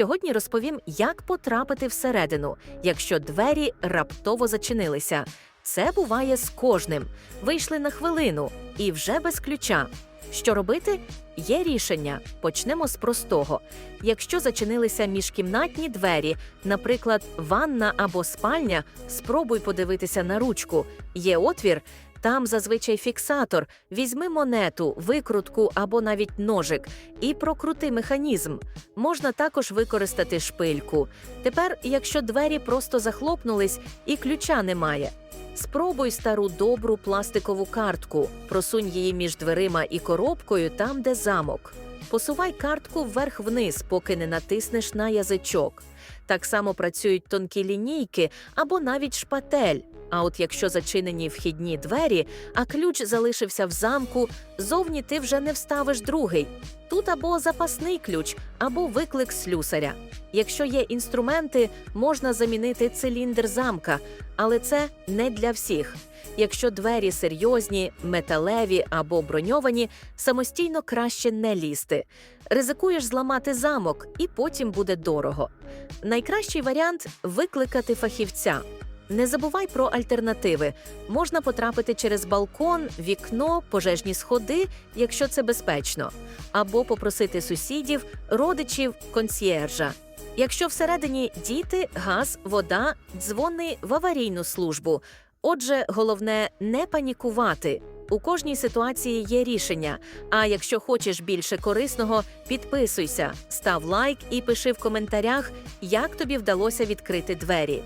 Сьогодні розповім, як потрапити всередину, якщо двері раптово зачинилися. Це буває з кожним. Вийшли на хвилину і вже без ключа. Що робити? Є рішення. Почнемо з простого. Якщо зачинилися міжкімнатні двері, наприклад, ванна або спальня, спробуй подивитися на ручку. Є отвір, там зазвичай фіксатор. Візьми монету, викрутку або навіть ножик і прокрути механізм. Можна також використати шпильку. Тепер, якщо двері просто захлопнулись і ключа немає. Спробуй стару добру пластикову картку, просунь її між дверима і коробкою там, де замок. Посувай картку вверх-вниз, поки не натиснеш на язичок. Так само працюють тонкі лінійки або навіть шпатель. А от якщо зачинені вхідні двері, а ключ залишився в замку, зовні ти вже не вставиш другий. Тут або запасний ключ, або виклик слюсаря. Якщо є інструменти, можна замінити циліндр замка, але це не для всіх. Якщо двері серйозні, металеві або броньовані, самостійно краще не лізти. Ризикуєш зламати замок, і потім буде дорого. Найкращий варіант викликати фахівця. Не забувай про альтернативи. Можна потрапити через балкон, вікно, пожежні сходи, якщо це безпечно, або попросити сусідів, родичів, консьєржа. Якщо всередині діти, газ, вода, дзвони в аварійну службу. Отже, головне не панікувати. У кожній ситуації є рішення. А якщо хочеш більше корисного, підписуйся, став лайк і пиши в коментарях, як тобі вдалося відкрити двері.